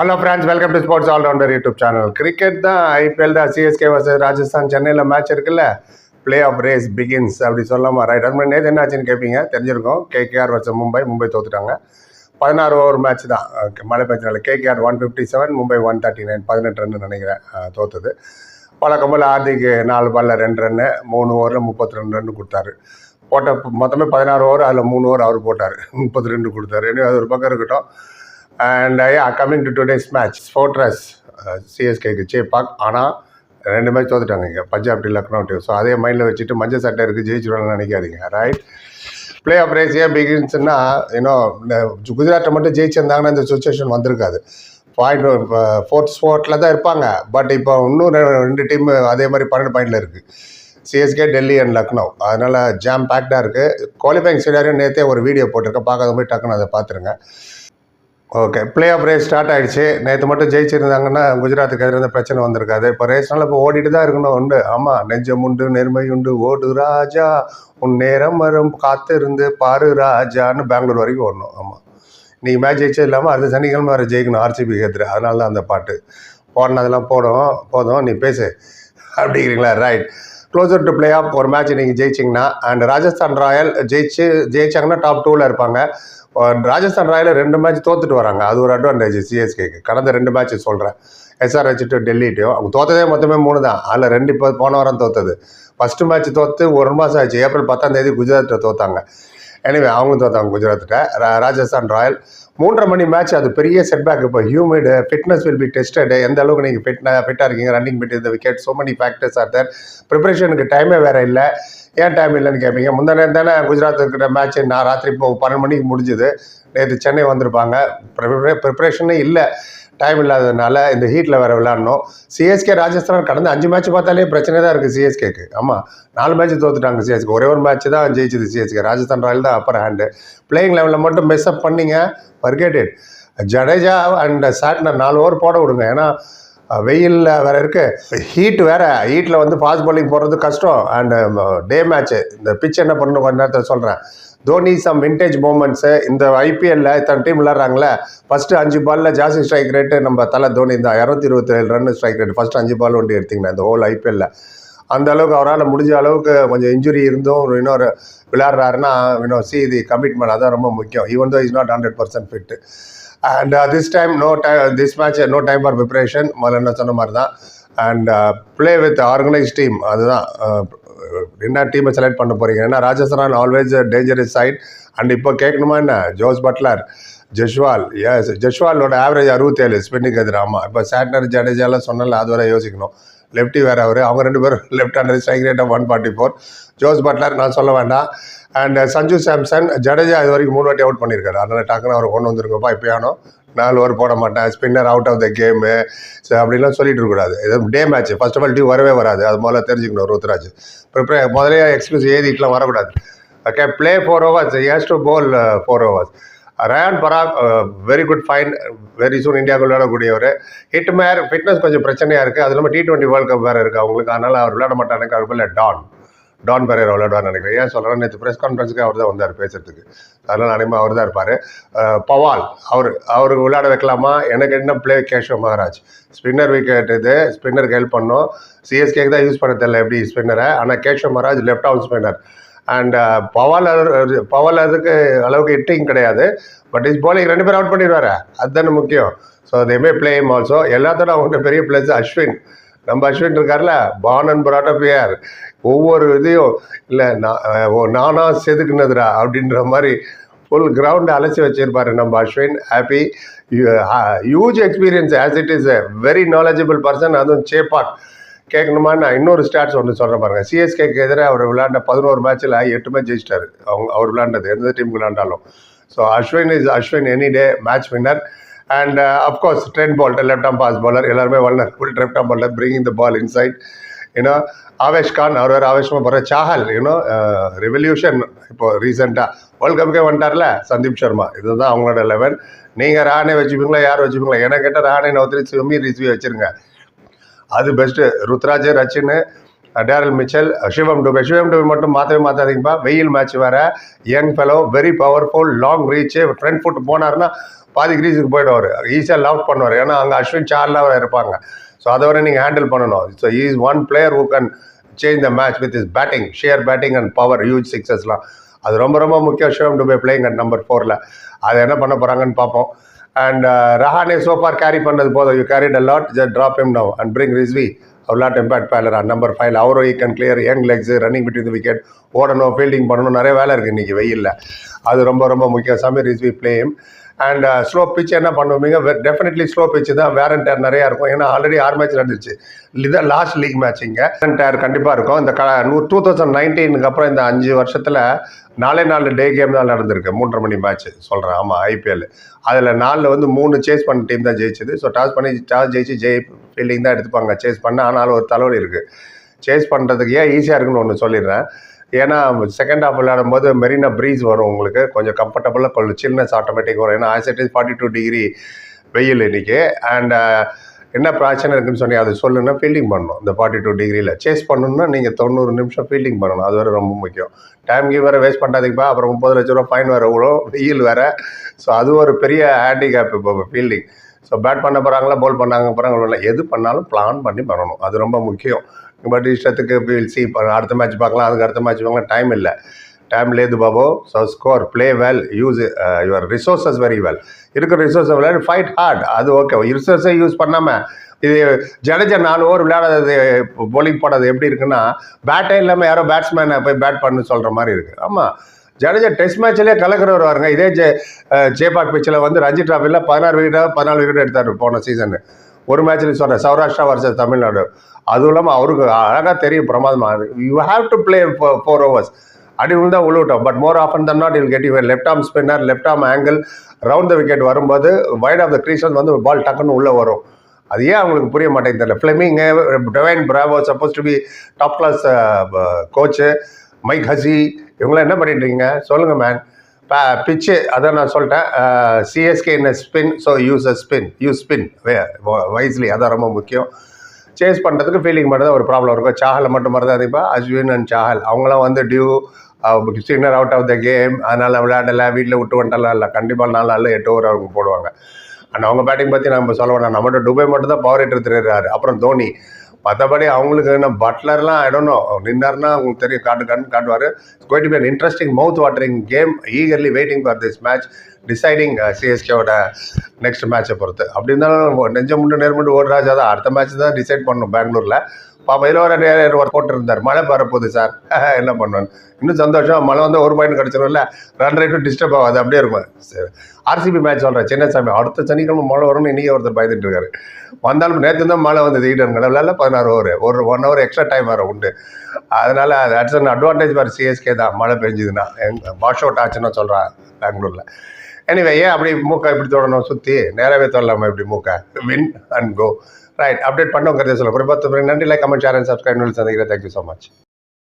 Hello friends welcome to sports allrounder YouTube channel cricket தான் IPL தான் CSK versus Rajasthan சென்னையில் match இருக்குல்ல? Play off race begins அப்படி சொல்லாமா. ரைட் அது மாதிரி நேற்று என்ன ஆச்சுன்னு கேட்பீங்க தெரிஞ்சிருக்கும் கேகேஆர் வர்சஸ் மும்பை மும்பை தோத்துட்டாங்க. பதினாறு ஓவர் மேட்ச் தான். மழை பெஞ்சனால KKR one fifty seven Mumbai one thirty nine பதினெட்டு ரன் நினைக்கிறேன். தோத்துது. வழக்கம் போல் ஹார்திக் நாலு பாலில் ரெண்டு ரன்னு மூணு ஓவரில் முப்பத்தி ரெண்டு ரன் கொடுத்தாரு. போட்ட மொத்தமே பதினாறு ஓவர் அதில் மூணு ஓவர் அவர் போட்டார். முப்பத்தி ரெண்டு கொடுத்தாரு. எனவே அது ஒரு பக்கம் இருக்கட்டும். அண்ட் ஐயா coming to today's match fortress சிஎஸ்கேக்கு Chepauk ஆனால் ரெண்டு மேட்ச் தோத்துட்டாங்க இங்கே. பஞ்சாப் டி லக்னோ டீம். ஸோ அதே மைண்டில் வச்சுட்டு மஞ்சள் சட்டை இருக்குது ஜெயிச்சிருவாங்கன்னு நினைக்காதீங்க. ரைட் ப்ளே ஆஃப் ரேஸ் ஏன் பிகின்ஸ்னா ஏன்னோ குஜராத்தை மட்டும் ஜெயிச்சிருந்தாங்கன்னா இந்த சுச்சுவேஷன் வந்திருக்காது. பாயிண்ட் ஃபோர்த் ஸ்போர்ட்டில் தான் இருப்பாங்க. பட் இப்போ இன்னும் ரெண்டு டீம் அதே மாதிரி பன்னெண்டு பாயிண்டில் இருக்குது சிஎஸ்கே டெல்லி அண்ட் லக்னோ அதனால் ஜாம் பேக்டாக இருக்குது குவாலிஃபைங் சினாரியும் நேற்றே ஒரு வீடியோ போட்டிருக்கேன். பார்க்காத போய் டக்குன்னு அதை பார்த்துருங்க. Okay play off race start ஆகிடுச்சு நேற்று மட்டும் ஜெயிச்சிருந்தாங்கன்னா குஜராத்துக்கு எதிராக பிரச்சனை வந்திருக்காது. இப்போ ரேஸ்னால இப்போ ஓடிட்டு தான் இருக்கணும். உண்டு. ஆமாம் நெஞ்சம் உண்டு நெருமை உண்டு. ஓடு ராஜா உன் நேரம் வரும். காத்திருந்து பாரு ராஜான்னு பெங்களூர் வரைக்கும் ஓடணும். ஆமாம் நீங்கள் மேட்ச் ஜெயிச்சது இல்லாமல் அடுத்த சனிக்கிழமை வேறு ஜெயிக்கணும். ஆர்சிபி எதிர அதனால தான் அந்த பாட்டு. போனதெல்லாம் போடும். போதும். நீ பேசு. அப்படிங்கிறீங்களா? Right closer to play off ஒரு மேட்ச் நீங்கள் ஜெயிச்சிங்கன்னா அண்ட் ராஜஸ்தான் ராயல் ஜெயிச்சு ஜெயிச்சாங்கன்னா டாப் டூவில் இருப்பாங்க. ராஜஸ்தான் ராயல் ரெண்டு மேட்ச் தோத்துட்டு வராங்க. அது ஒரு அட்வான்டேஜ் சிஎஸ்கேக்கு கடந்த ரெண்டு மேட்ச் சொல்கிறேன் எஸ்ஆர்ஹெச் டு டெல்லிட்டையும் அவங்க தோத்ததே மொத்தமே மூணு தான். அதில் ரெண்டு இப்போ போன வாரம் தோத்தது. ஃபஸ்ட்டு மேட்ச் தோற்று ஒரு மாதம் ஆச்சு. ஏப்ரல் பத்தாம் தேதி குஜராத்தில் தோத்தாங்க. எனிவே அவங்க தோத்தாங்க குஜராத்திட்ட ரா- ராஜஸ்தான் ராயல். மூன்றரை மணி மேட்ச் அது பெரிய செட்பேக் இப்போ humid fitness will be tested எந்த அளவுக்கு நீங்கள் ஃபிட்னா ஃபிட்டாக இருக்கீங்க ரன்னிங் பிட் இந்த wicket so many factors are there ப்ரிப்பரேஷனுக்கு டைமே வேறு இல்லை. ஏன் டைம் இல்லைன்னு கேட்பீங்க முந்தா நேரம் தானே குஜராத் இருக்கிற மேட்ச் நான் ராத்திரி இப்போ பன்னெண்டு மணிக்கு முடிஞ்சுது. நேற்று சென்னை வந்திருப்பாங்க. ப்ரிப்பரேஷனே இல்லை. டைம் இல்லாததுனால இந்த ஹீட்டில் வேறு விளாட்ணும் சிஎஸ்கே ராஜஸ்தான் கடந்த அஞ்சு மேட்ச் பார்த்தாலே பிரச்சனை தான் இருக்குது சிஎஸ்கேக்கு ஆமாம் நாலு மேட்ச் தோத்துட்டாங்க சிஎஸ்கே ஒரே ஒரு மேட்ச் தான் ஜெயிச்சது சிஎஸ்கே ராஜஸ்தான் ராயல் தான் அப்பர் ஹேண்டு பிளேயிங் லெவலில் மட்டும் மிஸ் அப் பண்ணீங்க பர்கேட்டட் ஜடேஜா அண்ட் சாட்னர் நாலு ஓவர் போட விடுங்க. ஏன்னா வெயிலில் வேற இருக்குது ஹீட் வேற. ஹீட்டில் வந்து ஃபாஸ்ட் bowling போடுறது கஷ்டம். அண்ட் டே மேட்ச்சு இந்த பிச் என்ன பண்ணணும் கொஞ்ச நேரத்தில் சொல்கிறேன் தோனி சம் விண்டேஜ் மூமெண்ட்ஸு இந்த ஐபிஎல்ல இத்தனை டீம் விளாட்றாங்களே ஃபஸ்ட்டு அஞ்சு பாலில் ஜாஸ்தி ஸ்ட்ரைக் ரேட்டு நம்ம தலை தோனி இந்த இரநூத்தி இருபத்தி ஏழு ரன் ஸ்ட்ரைக் ரேட் ஃபஸ்ட் அஞ்சு பால் ஒன்று எடுத்திங்கன்னா இந்த ஹோல் ஐபிஎல்ல அந்த அளவுக்கு அவரால் முடிஞ்ச அளவுக்கு கொஞ்சம் இன்ஜுரி இருந்தும் இன்னொரு விளையாடுறாருன்னா இன்னும் சி இது கமிட்மெண்ட் அதான் ரொம்ப முக்கியம். Even though is not hundred percent fit and this time no time this match no time for preparation முதல்ல என்ன சொன்ன மாதிரி தான் and play with organise team அதுதான். என்ன டீமை செலக்ட் பண்ண போகிறீங்க ஏன்னா Rajasthan always dangerous side and இப்போ கேட்கணுமா என்ன? ஜோஸ் பட்லர் ஜஷ்வால் எஸ் ஜஷ்வாலோட ஆவரேஜ் அறுபத்தேழு ஸ்பின்னிங் எதிராமா இப்போ சாட்னர் ஜடேஜாலாம் சொன்னல அது வரை யோசிக்கணும். லெஃப்டி வேறு அவர். அவங்க ரெண்டு பேரும் left hander strike rate one forty four Jos Buttler நான் சொல்ல வேண்டாம். அண்ட் uh, சஞ்சு சாம்சன் ஜடேஜா இது வரைக்கும் மூணு வாட்டி அவுட் பண்ணியிருக்காரு. அதனால் டக்குன்னு அவர் கொண்டு வந்துருங்கப்பா இப்போயானோ நாலு ஓவர் போட மாட்டேன். Spinner out of the game so அப்படிலாம் சொல்லிட்டு இருக்கக்கூடாது. இது day match first of all dew வரவே வராது. அது முதல்ல தெரிஞ்சுக்கணும் ருத்ராஜ். ப்ரிப்பரே முதலே எக்ஸ்கியூஸ் ஏறிட்டுலாம் வரக்கூடாது. Okay play four overs as to bowl four overs Riyan Parag very good fine very soon இந்தியாவுக்கு விளையாடக்கூடியவர். ஹிட் மேர் ஃபிட்னஸ் கொஞ்சம் பிரச்சனையாக இருக்குது அது இல்லாமல் டி டுவெண்ட்டி வேர்ல்ட் கப் வேறு இருக்குது அவங்களுக்கு அதனால் அவர் விளையாட மாட்டானுக்கு அவர் பேர் டான் டான் பெரேரா விளையாடுவார் நினைக்கிறேன். ஏன் சொல்கிறேன் நேற்று ப்ரெஸ் கான்ஃபரன்ஸுக்கு அவர் தான் வந்தார் பேசுறதுக்கு. அதனால் அனைமா அவர் தான் இருப்பார். பவால் அவர் அவருக்கு விளையாட வைக்கலாமா? எனக்கு என்ன play Keshav Maharaj. Spinner wicket இது. ஸ்பின்னருக்கு ஹெல்ப் பண்ணோம். சிஎஸ்கேக்கு தான் யூஸ் பண்ண தெரியல எப்படி ஸ்பின்னரை ஆனால் Keshav Maharaj left arm spinner and பவால் பவால் அதுக்கு அளவுக்கு ஹிட்டிங் கிடையாது. பட் இஸ் போலிங் ரெண்டு பேரும் அவுட் பண்ணிடுவாரு. அதுதானே முக்கியம். ஸோ அதேமே பிளேம் ஆல்சோ எல்லாத்தோட அவங்ககிட்ட பெரிய பிளேஸ் அஸ்வின். நம்ம அஸ்வின் இருக்கார்ல பான் அண்ட் பிராட்டப்பியார் ஒவ்வொரு இதையும் இல்லை நான் ஓ, நானா செதுக்குனதுடா அப்படின்ற மாதிரி ஃபுல் கிரவுண்ட் அலசி வச்சிருப்பார் நம்ம Ashwin. Happy huge experience as it is a very knowledgeable person அதுவும் சேப்பாட் கேட்கணுமா நான் இன்னொரு ஸ்டாட்ஸ் ஒன்று சொல்கிறேன் பாருங்கள் சிஎஸ்கேக்கு எதிராக அவர் விளையாண்ட பதினோரு மேட்ச்சில் எட்டு மேட்ச் ஜெயிச்சிட்டாரு. அவங்க அவர் விளையாண்டது எந்த team விளையாண்டாலும். So Ashwin is Ashwin any day match winner and of course Trent Boult left arm fast bowler எல்லாருமே வல்லர் full left arm bowler bringing the ball inside you know Avesh Khan அவர் வேறு ஆவேஷமாக போகிற Chahal you know revolution இப்போ ரீசெண்டாக world கப்புக்கே வந்துட்டார்ல சந்தீப் சர்மா. இதுதான் அவங்களோட லெவன் நீங்கள் ராணே வச்சுப்பீங்களா யார் வச்சுப்பீங்களா? எனக்கு கேட்டால் ராணே நௌத்ரி சுமீர் ரிஸ்வி வச்சுருங்க. அது best Ruturaj Rachin Daryl Mitchell Shivam Dube. Shivam Dube மட்டும் மாற்றவே மாற்றாதீங்கப்பா வெயில் மேட்ச் வேறு. Young fellow very powerful long reach front foot போனாருன்னா பாதி கிரீஸுக்கு போயிடுவார். ஈஸியாக லவ் பண்ணுவார். ஏன்னா அங்கே அஸ்வின் சார்லாம் இருப்பாங்க. ஸோ அதை வரை நீங்கள் ஹேண்டில் பண்ணணும். So is one player who can change the match with is batting sheer batting and power huge சிக்ஸஸ்லாம் அது ரொம்ப ரொம்ப முக்கியம். Shivam Dube playing at number ஃபோரில் அதை என்ன பண்ண போகிறாங்கன்னு பார்ப்போம். அண்ட் ரஹானே சோஃபார் கேரி பண்ணது போதும் you carried a lot just drop him now and bring Rizvi அவர் lot impact baler and number five அவரோ he can clear young legs running between the wicket ஓடணும் ஃபீல்டிங் பண்ணணும் நிறைய வேலை இருக்குது இன்றைக்கி வெயிலில் அது ரொம்ப ரொம்ப முக்கியம் சமீர் ரிஸ்வி பிளேயும் அண்ட் ஸ்லோ பிச் என்ன பண்ணுவீங்க டெஃபினெட்லி ஸ்லோ பிச் தான் வேர் அண்ட் டேர் நிறையா இருக்கும். ஏன்னா ஆல்ரெடி ஆறு மேட்ச் நடந்துச்சு இதுதான் லாஸ்ட் லீக் மேட்ச் இங்கே. அண்ட் டேர் கண்டிப்பாக இருக்கும். இந்த க டூ தௌசண்ட் நைன்டீனுக்கு அப்புறம் இந்த அஞ்சு வருஷத்தில் நாலே நாலு டே கேம் தான் நடந்திருக்கு. மூன்றரை மணி மேட்ச் சொல்கிறேன் ஆமாம் ஐபிஎல் அதில் நாலில் வந்து மூணு சேஸ் பண்ண டீம் தான் ஜெயிச்சது. ஸோ டாஸ் பண்ணி டாஸ் ஜெயிச்சு ஜெய் ஃபீல்டிங் தான் எடுத்துப்பாங்க. சேஸ் பண்ண ஆனாலும் ஒரு தலைவலி இருக்குது சேஸ் பண்ணுறதுக்கு ஏன் ஈஸியாக இருக்குன்னு ஒன்று சொல்லிடுறேன். ஏன்னா செகண்ட் ஹாஃப் விளையாடும் போது மெரினா ப்ரீஸ் வரும் உங்களுக்கு. கொஞ்சம் கம்ஃபர்டபுளாக கொஞ்சம் சில்னஸ் ஆட்டோமேட்டிக் வரும். ஏன்னா as it is forty two degree வெயில் இன்னைக்கு. அண்ட் என்ன பிரச்சனை இருக்குன்னு சொன்னி அது சொல்லுன்னா ஃபீல்டிங் பண்ணணும். இந்த ஃபார்ட்டி டூ டிகிரியில் சேஸ் பண்ணணும்னா நீங்கள் தொண்ணூறு நிமிஷம் ஃபீல்டிங் பண்ணணும். அது வேறு ரொம்ப முக்கியம். டைம் கீ வேறு வேஸ்ட் பண்ணாதீங்கப்பா அப்புறம் முப்பது லட்ச ரூபா ஃபைன் வேறு விழும். வெயில் வேறு. ஸோ அது ஒரு பெரிய ஹேண்டிகேப் இப்போ ஃபீல்டிங் ஸோ பேட் பண்ண போகிறாங்களா போல் பண்ணாங்க போகிறாங்களா எது பண்ணாலும் பிளான் பண்ணி பண்ணணும். அது ரொம்ப முக்கியம். பட் இஷ்டத்துக்கு வில் சி அடுத்த மேட்ச் பார்க்கலாம். அதுக்கு அடுத்த மேட்ச் பார்க்கலாம். டைம் இல்லை. டைம் லேது Babu so score play well use your resources very well இருக்கிற ரிசோர்ஸை விளையாடு. ஃபைட் ஹார்ட் அது ஓகே ரிசோர்ஸை யூஸ் பண்ணாமல் இது ஜடேஜா நாலு ஓவர் விளையாடாதது போலிங் போடாது எப்படி இருக்குன்னா பேட்டே இல்லாமல் யாரோ பேட்ஸ்மேனை போய் பேட் பண்ணு சொல்கிற மாதிரி இருக்குது ஆமாம் ஜடேஜா டெஸ்ட் மேட்ச்லேயே கலக்கிறவர் வாருங்க இதே ஜே ஜேபாக் பிச்சில் வந்து ரஞ்சி டிராஃபியில் பதினாறு விக்கெட்டாக பதினாலு விக்கெட் எடுத்தார் போன சீசனு ஒரு மேட்ச்ல சொன்னேன் சௌராஷ்டிரா வர்சஸ் தமிழ்நாடு. அதுவும் இல்லாமல் அவருக்கு அழகாக தெரியும் பிரமாதமாக you have to play four overs அடி விழுந்தா உழுவிட்டோம். But more often than not he'll get you left arm spinner left arm angle round the wicket வரும்போது வைட் ஆஃப் த கிரீசன் வந்து பால் டக்குன்னு உள்ளே வரும். அது ஏன் அவங்களுக்கு புரிய மாட்டேங்குது தெரியல. Fleming Dwayne Bravo supposed to be top class coach Mike Hussey இவங்களாம் என்ன பண்ணிட்டு இருக்கீங்க? சொல்லுங்கள் மேன் பிச்சு அதான் நான் சொல்லிட்டேன். CSK in spin so use a spin use spin wisely அதான் ரொம்ப முக்கியம். சேஸ் பண்ணுறதுக்கு ஃபீலிங் மட்டும் ஒரு ப்ராப்ளம் இருக்கும். சாஹலை மட்டும் மாதிரி தான் இப்போ அஸ்வின் அண்ட் சாஹல் அவங்களாம் வந்து டியூ சின்னர் அவுட் ஆஃப் த கேம் அதனால் விளையாடலை வீட்டில் விட்டு வந்துட்டலாம் இல்லை. கண்டிப்பாக நாலு நாளில் எட்டு ஓவர் அவங்க போடுவாங்க. அண்ட் அவங்க பேட்டிங் பற்றி நம்ம சொல்ல வேணாம். நம்மகிட்ட டுபை மட்டும் தான் பவர் ஹிட்டர் தெரியுறாரு அப்புறம் தோனி. மற்றபடி அவங்களுக்கு என்ன பட்லர்லாம் இடனோ நின்னார்னா அவங்களுக்கு தெரியும். காட்டு காட்டு காட்டுவார். கோயிட் be an interesting mouth watering game eagerly waiting for this match deciding சிஎஸ்கேவோட next மேட்சை பொறுத்து. அப்படி இருந்தாலும் நெஞ்சம் முண்டு நேர்முண்டு ஓடுறாஜா தான். அடுத்த மேட்ச் தான் டிசைட் பண்ணணும் பெங்களூரில். பாப்பா இதில் ஒரு ஒரு போட்டிருந்தார் மழை வரப்போகுது சார். என்ன பண்ணுவேன் இன்னும் சந்தோஷம். மழை வந்து ஒரு பாயிண்ட் கிடச்சிடும்ல ரன் ரேட்டும் டிஸ்டர்ப் ஆகாது. அப்படியே இருக்கும். சரி. ஆர்சிபி மேட்ச் சொல்கிறேன் சின்னசாமி அடுத்த சனிக்கிழமை மழை வரும்னு இன்றைக்கி ஒருத்தர் பயந்துட்டு இருக்காரு. வந்தாலும் நேற்று தான் மழை வந்து ஈடன் கடவுளால் பதினாறு ஓவர் ஒரு ஒன் ஹவர் எக்ஸ்ட்ரா டைம் வர உண்டு. அதனால் அது அன் அட்வான்டேஜ் ஃபார் சிஎஸ்கே தான். மழை பெஞ்சுதுன்னா. வாஷ் அவுட் ஆச்சுன்னு சொல்கிறான் பெங்களூரில். எனிவே ஏன் அப்படி மூக்கை இப்படி தொடணும்? சுற்றி நேராகவே தொடலாமா இப்படி மூக்கை. Win and go right update பண்ணுங்கிறத சொல்ல ஒரு பத்து நன்றி like comment share and subscribe சந்திக்கிறேன். Thank you so much